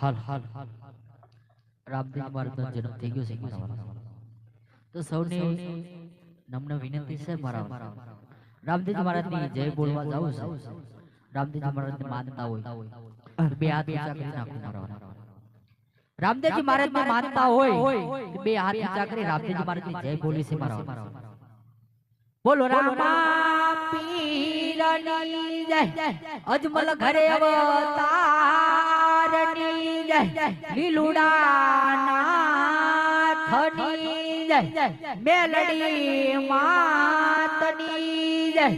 હાલ હાલ હાલ રામદેવ મારા જન્મ થઈ ગયો છે તો સૌને નમ્ર વિનંતી છે મારા રામદેવ મહારાજની જય બોલવા જાઉં છું. રામદેવ મહારાજને માનતા હોય. બે હાથ ઊંચા કરી નાખો મારા. રામદેવજી મહારાજને માનતા હોય બે હાથ ઊંચા કરી રામદેવજી મહારાજની જય બોલી છે મારા બોલો રામા પીરની જય. અજમલ ઘરે અવતારની જય લીલુડા નાથની જય મેલડી માતની જય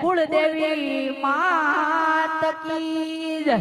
કુળદેવી માત કી જય.